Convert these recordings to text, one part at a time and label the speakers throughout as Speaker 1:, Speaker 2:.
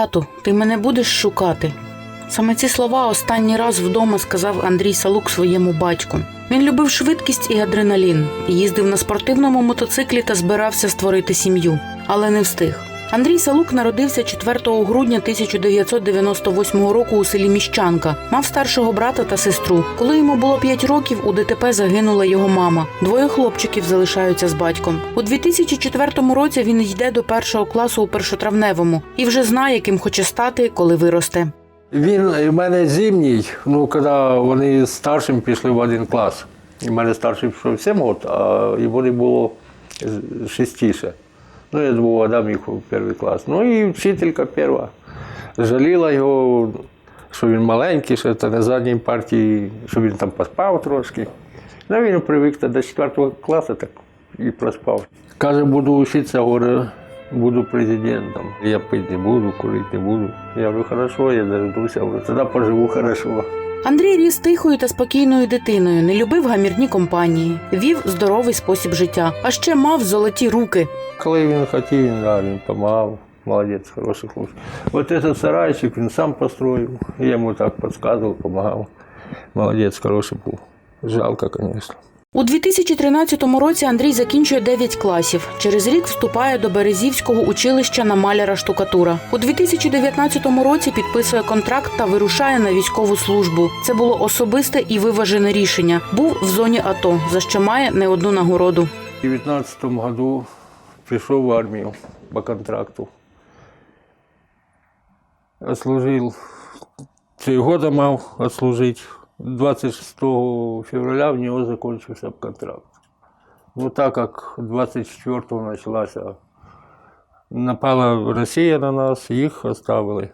Speaker 1: Тату, ти мене будеш шукати. Саме ці слова останній раз вдома сказав Андрій Салук своєму батьку. Він любив швидкість і адреналін, їздив на спортивному мотоциклі та збирався створити сім'ю, але не встиг. Андрій Салук народився 4 грудня 1998 року у селі Міщанка. Мав старшого брата та сестру. Коли йому було 5 років, у ДТП загинула його мама. Двоє хлопчиків залишаються з батьком. У 2004 році він йде до першого класу у першотравневому і вже знає, ким хоче стати, коли виросте.
Speaker 2: Він у мене зимній, ну коли вони з старшим пішли в один клас. У мене старший пішов 7 років, а йому не було шестіше. Ну, я думав, Адам їх у перший клас. Ну і вчителька перша жаліла його, що він маленький, що це на задній партії, що він там поспав трошки. Ну, він привик до 4 класу так і проспав. Каже, буду вчитися, говорю, буду президентом. Я пити не буду, курити не буду. Я говорю, хорошо, я дождуся, тоді поживу хорошо.
Speaker 1: Андрій ріс тихою та спокійною дитиною, не любив гамірні компанії, вів здоровий спосіб життя, а ще мав золоті руки.
Speaker 2: Коли він хотів, він, да, він допомагав. Молодець, хороший хлопець. От этот сарайчик він сам построїв. Я йому так підказував, допомагав. Молодець, хороший був. Жалко, звісно.
Speaker 1: У 2013 році Андрій закінчує 9 класів. Через рік вступає до Березівського училища на маляра штукатура. У 2019 році підписує контракт та вирушає на військову службу. Це було особисте і виважене рішення. Був в зоні АТО, за що має не одну нагороду.
Speaker 2: У 2019 году пішов в армію по контракту. Отслужив, три года мав отслужити. 26 февраля в нього закончився контракт. Ну так как 24-го почалася, напала Росія на нас, їх оставили.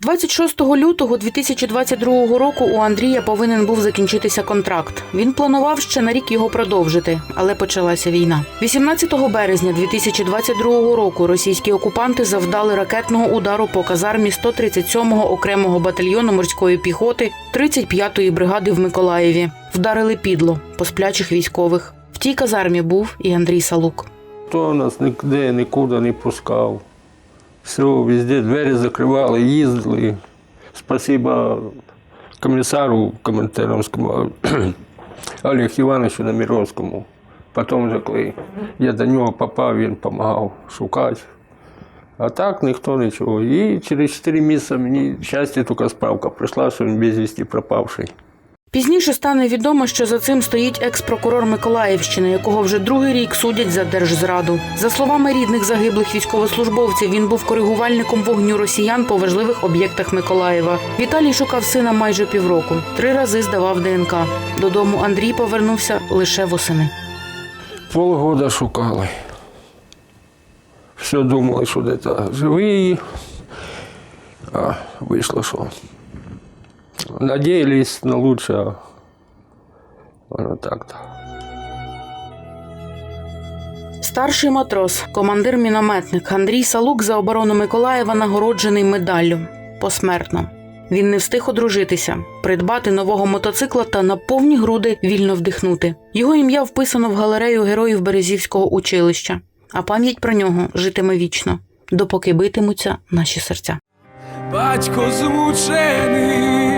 Speaker 1: 26 лютого 2022 року у Андрія повинен був закінчитися контракт. Він планував ще на рік його продовжити, але почалася війна. 18 березня 2022 року російські окупанти завдали ракетного удару по казармі 137-го окремого батальйону морської піхоти 35-ї бригади в Миколаєві. Вдарили підло по сплячих військових. В тій казармі був і Андрій Салук.
Speaker 2: Хто нас ніде нікуди не пускав. Все, везде двері закривали, їздили. Спасибо комісару Коминтерновському Олегу Івановичу Наміровському. Потім вже, коли я до нього попав, він допомагав шукати. А так ніхто нічого. І через 4 місяці мені щастя тільки справка прийшла, що він безвісті пропавший.
Speaker 1: Пізніше стане відомо, що за цим стоїть екс-прокурор Миколаївщини, якого вже другий рік судять за держзраду. За словами рідних загиблих військовослужбовців, він був коригувальником вогню росіян по важливих об'єктах Миколаєва. Віталій шукав сина майже півроку. Три рази здавав ДНК. Додому Андрій повернувся лише восени.
Speaker 2: Полгода шукали. Все думали, що десь живий, а вийшло, що. Надіялись на лучше, а воно так-то.
Speaker 1: Старший матрос, командир-мінометник Андрій Салук за оборону Миколаєва нагороджений медаллю посмертно. Він не встиг одружитися, придбати нового мотоцикла та на повні груди вільно вдихнути. Його ім'я вписано в галерею героїв Березівського училища, а пам'ять про нього житиме вічно, допоки битимуться наші серця.
Speaker 3: Батько змучений,